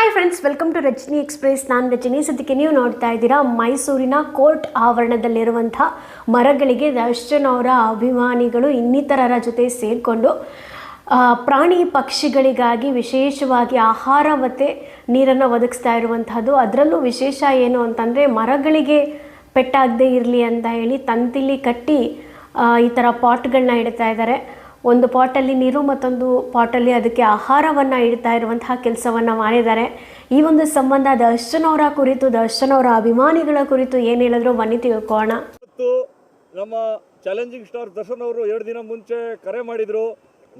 Hi friends welcome to Rajani express ನಾನು ರಜನಿ. ಸದ್ಯಕ್ಕೆ ನೀವು ನೋಡ್ತಾ ಇದ್ದೀರಾ ಮೈಸೂರಿನ ಕೋರ್ಟ್ ಆವರಣದಲ್ಲಿರುವಂಥ ಮರಗಳಿಗೆ ದರ್ಶನ್ ಅವರ ಅಭಿಮಾನಿಗಳು ಇನ್ನಿತರರ ಜೊತೆ ಸೇರಿಕೊಂಡು ಪ್ರಾಣಿ ಪಕ್ಷಿಗಳಿಗಾಗಿ ವಿಶೇಷವಾಗಿ ಆಹಾರ ಮತ್ತು ನೀರನ್ನು ಒದಗಿಸ್ತಾ ಇರುವಂಥದ್ದು ಅದರಲ್ಲೂ ವಿಶೇಷ ಏನು ಅಂತಂದರೆ ಮರಗಳಿಗೆ ಪೆಟ್ಟಾಗದೇ ಇರಲಿ ಅಂತ ಹೇಳಿ ತಂತಿಲಿ ಕಟ್ಟಿ ಈ ಥರ ಪಾಟ್ಗಳನ್ನ ಇಡ್ತಾ ಇದ್ದಾರೆ. ಒಂದು ಪಾಟಲ್ಲಿ ನೀರು ಮತ್ತೊಂದು ಪಾಟಲ್ಲಿ ಅದಕ್ಕೆ ಆಹಾರವನ್ನು ಇಡ್ತಾ ಇರುವಂತಹ ಕೆಲಸವನ್ನು ಮಾಡಿದ್ದಾರೆ. ಈ ಒಂದು ಸಂಬಂಧ ದರ್ಶನವರ ಕುರಿತು ದರ್ಶನವರ ಅಭಿಮಾನಿಗಳ ಕುರಿತು ಏನು ಹೇಳಿದ್ರು ಬನ್ನಿ ತಿಳ್ಕೋಣ ನಮ್ಮ ಚಾಲೆಂಜಿಂಗ್ ಸ್ಟಾರ್ ದರ್ಶನ್ ಅವರು ಎರಡು ದಿನ ಮುಂಚೆ ಕರೆ ಮಾಡಿದರು.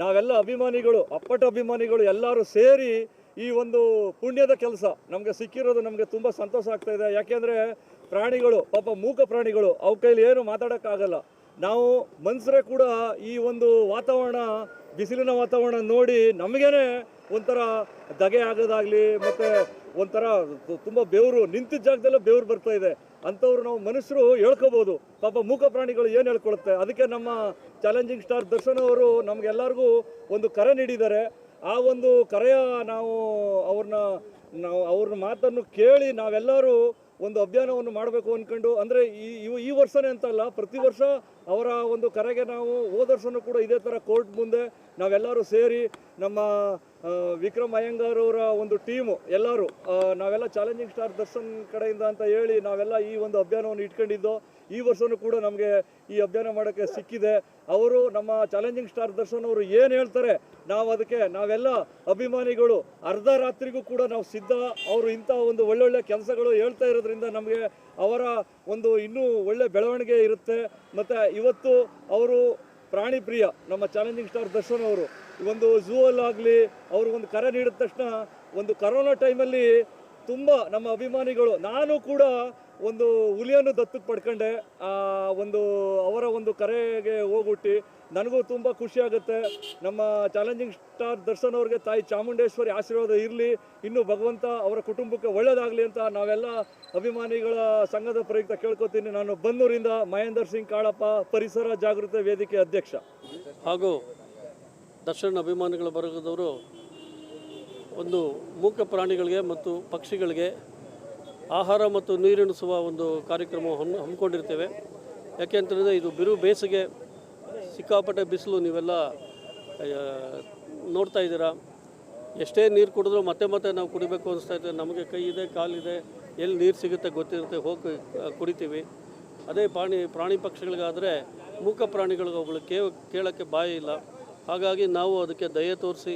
ನಾವೆಲ್ಲ ಅಭಿಮಾನಿಗಳು, ಅಪ್ಪಟ ಅಭಿಮಾನಿಗಳು ಎಲ್ಲರೂ ಸೇರಿ ಈ ಒಂದು ಪುಣ್ಯದ ಕೆಲಸ ನಮಗೆ ಸಿಕ್ಕಿರೋದು ನಮಗೆ ತುಂಬ ಸಂತೋಷ ಆಗ್ತಾ ಇದೆ. ಯಾಕೆಂದರೆ ಪ್ರಾಣಿಗಳು, ಪಾಪ ಮೂಕ ಪ್ರಾಣಿಗಳು ಅವು ಕೈಲಿ ಏನು ಮಾತಾಡೋಕ್ಕಾಗಲ್ಲ. ನಾವು ಮನುಷ್ಯರೇ ಕೂಡ ಈ ಒಂದು ವಾತಾವರಣ, ಬಿಸಿಲಿನ ವಾತಾವರಣ ನೋಡಿ ನಮಗೇನೆ ಒಂಥರ ದಗೆ ಆಗೋದಾಗ್ಲಿ ಮತ್ತೆ ಒಂಥರ ತುಂಬ ಬೆವರು, ನಿಂತಿದ್ದ ಜಾಗದಲ್ಲೇ ಬೆವರು ಬರ್ತಾ ಇದೆ. ಅಂಥವ್ರು ನಾವು ಮನುಷ್ಯರು ಹೇಳ್ಕೋಬೋದು. ಪಾಪ ಮೂಕ ಪ್ರಾಣಿಗಳು ಏನು ಹೇಳ್ಕೊಳುತ್ತೆ? ಅದಕ್ಕೆ ನಮ್ಮ ಚಾಲೆಂಜಿಂಗ್ ಸ್ಟಾರ್ ದರ್ಶನ್ ಅವರು ನಮಗೆಲ್ಲರಿಗೂ ಒಂದು ಕರೆ ನೀಡಿದ್ದಾರೆ. ಆ ಒಂದು ಕರೆಯ ನಾವು ಅವ್ರನ್ನ ನಾವು ಅವ್ರನ್ನ ಮಾತನ್ನು ಕೇಳಿ ನಾವೆಲ್ಲರೂ ಒಂದು ಅಭಿಯಾನವನ್ನು ಮಾಡಬೇಕು ಅಂದ್ಕೊಂಡು ಅಂದರೆ ಈ ಈ ವರ್ಷನೇ ಅಂತಲ್ಲ, ಪ್ರತಿ ವರ್ಷ ಅವರ ಒಂದು ಕರೆಗೆ ನಾವು ಹೋದ ಕೂಡ ಇದೇ ಥರ ಕೋರ್ಟ್ ಮುಂದೆ ನಾವೆಲ್ಲರೂ ಸೇರಿ ನಮ್ಮ ವಿಕ್ರಮ್ ಅಯ್ಯಂಗಾರ್ ಅವರ ಒಂದು ಟೀಮು ಎಲ್ಲರೂ ನಾವೆಲ್ಲ ಚಾಲೆಂಜಿಂಗ್ ಸ್ಟಾರ್ ದರ್ಶನ್ ಕಡೆಯಿಂದ ಅಂತ ಹೇಳಿ ನಾವೆಲ್ಲ ಈ ಒಂದು ಅಭಿಯಾನವನ್ನು ಇಟ್ಕೊಂಡಿದ್ದೋ, ಈ ವರ್ಷವೂ ಕೂಡ ನಮಗೆ ಈ ಅಭಿಯಾನ ಮಾಡೋಕ್ಕೆ ಸಿಕ್ಕಿದೆ. ಅವರು ನಮ್ಮ ಚಾಲೆಂಜಿಂಗ್ ಸ್ಟಾರ್ ದರ್ಶನ್ ಅವರು ಏನು ಹೇಳ್ತಾರೆ, ನಾವು ಅದಕ್ಕೆ, ನಾವೆಲ್ಲ ಅಭಿಮಾನಿಗಳು ಅರ್ಧ ರಾತ್ರಿಗೂ ಕೂಡ ನಾವು ಸಿದ್ಧ, ಅವರು ಇಂಥ ಒಂದು ಒಳ್ಳೊಳ್ಳೆ ಕೆಲಸಗಳು ಹೇಳ್ತಾ ಇರೋದ್ರಿಂದ ನಮಗೆ ಅವರ ಒಂದು ಇನ್ನೂ ಒಳ್ಳೆ ಬೆಳವಣಿಗೆ ಇರುತ್ತೆ. ಮತ್ತು ಇವತ್ತು ಅವರು ಪ್ರಾಣಿ ಪ್ರಿಯ, ನಮ್ಮ ಚಾಲೆಂಜಿಂಗ್ ಸ್ಟಾರ್ ದರ್ಶನ್ ಅವರು. ಒಂದು ಝೂ ಅಲ್ಲಾಗಲಿ ಅವರು ಒಂದು ಕರೆ ನೀಡಿದ ತಕ್ಷಣ ಒಂದು ಕರೋನಾ ಟೈಮಲ್ಲಿ ತುಂಬ ನಮ್ಮ ಅಭಿಮಾನಿಗಳು, ನಾನು ಕೂಡ ಒಂದು ಹುಲಿಯನ್ನು ದತ್ತಕ್ಕೆ ಪಡ್ಕೊಂಡೆ. ಒಂದು ಅವರ ಒಂದು ಕರೆಗೆ ಹೋಗ್ಬಿಟ್ಟು. ನನಗೂ ತುಂಬ ಖುಷಿ ಆಗುತ್ತೆ. ನಮ್ಮ ಚಾಲೆಂಜಿಂಗ್ ಸ್ಟಾರ್ ದರ್ಶನ್ ಅವ್ರಿಗೆ ತಾಯಿ ಚಾಮುಂಡೇಶ್ವರಿ ಆಶೀರ್ವಾದ ಇರಲಿ. ಇನ್ನು ಭಗವಂತ ಅವರ ಕುಟುಂಬಕ್ಕೆ ಒಳ್ಳೆಯದಾಗಲಿ ಅಂತ ನಾವೆಲ್ಲ ಅಭಿಮಾನಿಗಳ ಸಂಘದ ಪ್ರಯುಕ್ತ ಕೇಳ್ಕೊತೀನಿ. ನಾನು ಬನ್ನೂರಿಂದ ಮಹೇಂದರ್ ಸಿಂಗ್ ಕಾಳಪ್ಪ, ಪರಿಸರ ಜಾಗೃತಿ ವೇದಿಕೆ ಅಧ್ಯಕ್ಷ. ಹಾಗೂ ದರ್ಶನ್ ಅಭಿಮಾನಿಗಳ ಬರಗದವರು ಒಂದು ಮೂಕ ಪ್ರಾಣಿಗಳಿಗೆ ಮತ್ತು ಪಕ್ಷಿಗಳಿಗೆ ಆಹಾರ ಮತ್ತು ನೀರುಣಿಸುವ ಒಂದು ಕಾರ್ಯಕ್ರಮ ಹಮ್ಮಿ ಹಮ್ಮಿಕೊಂಡಿರ್ತೇವೆ. ಯಾಕೆ ಅಂತಂದರೆ ಇದು ಬಿರು ಬೇಸಿಗೆ ಸಿಕ್ಕಾಪಟ್ಟೆ ಬಿಸಿಲು ನೀವೆಲ್ಲ ನೋಡ್ತಾ ಇದ್ದೀರಾ. ಎಷ್ಟೇ ನೀರು ಕುಡಿದ್ರೂ ಮತ್ತೆ ಮತ್ತೆ ನಾವು ಕುಡಿಬೇಕು ಅನಿಸ್ತಾ ಇದೆ ನಮಗೆ ಕೈ ಇದೆ ಕಾಲಿದೆ ಎಲ್ಲಿ ನೀರು ಸಿಗುತ್ತೆ ಗೊತ್ತಿರುತ್ತೆ, ಹೋಗಿ ಕುಡಿತೀವಿ. ಅದೇ ಪ್ರಾಣಿ ಪ್ರಾಣಿ ಪಕ್ಷಿಗಳಿಗಾದರೆ ಮೂಕ ಪ್ರಾಣಿಗಳಿಗೆ ಅವುಗಳು ಕೇಳ ಕೇಳೋಕ್ಕೆ ಬಾಯಿ ಇಲ್ಲ. ಹಾಗಾಗಿ ನಾವು ಅದಕ್ಕೆ ದಯೆ ತೋರಿಸಿ,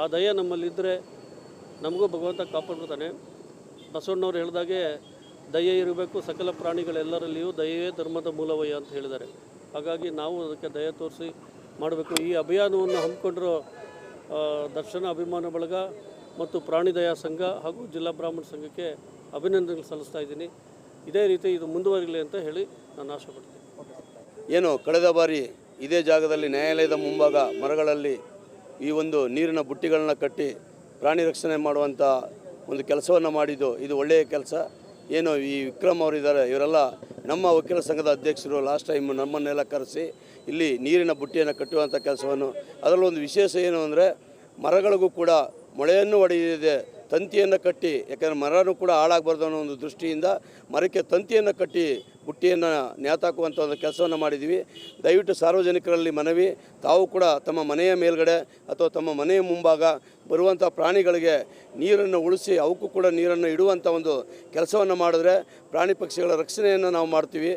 ಆ ದಯೆ ನಮ್ಮಲ್ಲಿದ್ದರೆ ನಮಗೂ ಭಗವಂತ ಕಾಪಾಡ್ಬಿಡ್ತಾನೆ ಬಸವಣ್ಣವ್ರು ಹೇಳಿದಾಗೆ ದಯೆ ಇರಬೇಕು, ಸಕಲ ಪ್ರಾಣಿಗಳೆಲ್ಲರಲ್ಲಿಯೂ ದಯೆಯೇ ಧರ್ಮದ ಮೂಲವಯ್ಯ ಅಂತ ಹೇಳಿದ್ದಾರೆ. ಹಾಗಾಗಿ ನಾವು ಅದಕ್ಕೆ ದಯೆ ತೋರಿಸಿ ಮಾಡಬೇಕು. ಈ ಅಭಿಯಾನವನ್ನು ಹಮ್ಮಿಕೊಂಡಿರೋ ದರ್ಶನ ಅಭಿಮಾನ ಬಳಗ ಮತ್ತು ಪ್ರಾಣಿ ದಯಾ ಸಂಘ ಹಾಗೂ ಜಿಲ್ಲಾ ಬ್ರಾಹ್ಮಣ ಸಂಘಕ್ಕೆ ಅಭಿನಂದನೆಗಳು ಸಲ್ಲಿಸ್ತಾ ಇದ್ದೀನಿ. ಇದೇ ರೀತಿ ಇದು ಮುಂದುವರಿಲಿ ಅಂತ ಹೇಳಿ ನಾನು ಆಶೆಪಡ್ತೀನಿ. ಏನು, ಕಳೆದ ಬಾರಿ ಇದೇ ಜಾಗದಲ್ಲಿ ನ್ಯಾಯಾಲಯದ ಮುಂಭಾಗ ಮರಗಳಲ್ಲಿ ಈ ಒಂದು ನೀರಿನ ಬುಟ್ಟಿಗಳನ್ನ ಕಟ್ಟಿ ಪ್ರಾಣಿ ರಕ್ಷಣೆ ಮಾಡುವಂಥ ಒಂದು ಕೆಲಸವನ್ನು ಮಾಡಿದ್ದು, ಇದು ಒಳ್ಳೆಯ ಕೆಲಸ. ಏನು ಈ ವಿಕ್ರಮ್ ಅವರಿದ್ದಾರೆ, ಇವರೆಲ್ಲ ನಮ್ಮ ವಕೀಲ ಸಂಘದ ಅಧ್ಯಕ್ಷರು ಲಾಸ್ಟ್ ಟೈಮ್ ನಮ್ಮನ್ನೆಲ್ಲ ಕರೆಸಿ, ಇಲ್ಲಿ ನೀರಿನ ಬುಟ್ಟಿಯನ್ನು ಕಟ್ಟುವಂಥ ಕೆಲಸವನ್ನು. ಅದರಲ್ಲೊಂದು ವಿಶೇಷ ಏನು ಅಂದರೆ, ಮರಗಳಿಗೂ ಕೂಡ ಮೊಳೆಯನ್ನು ಹೊಡೆಯದೆ ತಂತಿಯನ್ನು ಕಟ್ಟಿ, ಯಾಕಂದರೆ ಮರನೂ ಕೂಡ ಹಾಳಾಗಬಾರ್ದು ಅನ್ನೋ ಒಂದು ದೃಷ್ಟಿಯಿಂದ ಮರಕ್ಕೆ ತಂತಿಯನ್ನು ಕಟ್ಟಿ ಬುಟ್ಟಿಯನ್ನು ನೇತಾಕುವಂಥ ಒಂದು ಕೆಲಸವನ್ನು ಮಾಡಿದ್ದೀವಿ ದಯವಿಟ್ಟು ಸಾರ್ವಜನಿಕರಲ್ಲಿ ಮನವಿ. ತಾವು ಕೂಡ ತಮ್ಮ ಮನೆಯ ಮೇಲ್ಗಡೆ ಅಥವಾ ತಮ್ಮ ಮನೆಯ ಮುಂಭಾಗ ಬರುವಂಥ ಪ್ರಾಣಿಗಳಿಗೆ ನೀರನ್ನು ಉಳಿಸಿ, ಅವಕ್ಕೂ ಕೂಡ ನೀರನ್ನು ಇಡುವಂಥ ಒಂದು ಕೆಲಸವನ್ನು ಮಾಡಿದ್ರೆ ಪ್ರಾಣಿ ಪಕ್ಷಿಗಳ ರಕ್ಷಣೆಯನ್ನು ನಾವು ಮಾಡ್ತೀವಿ.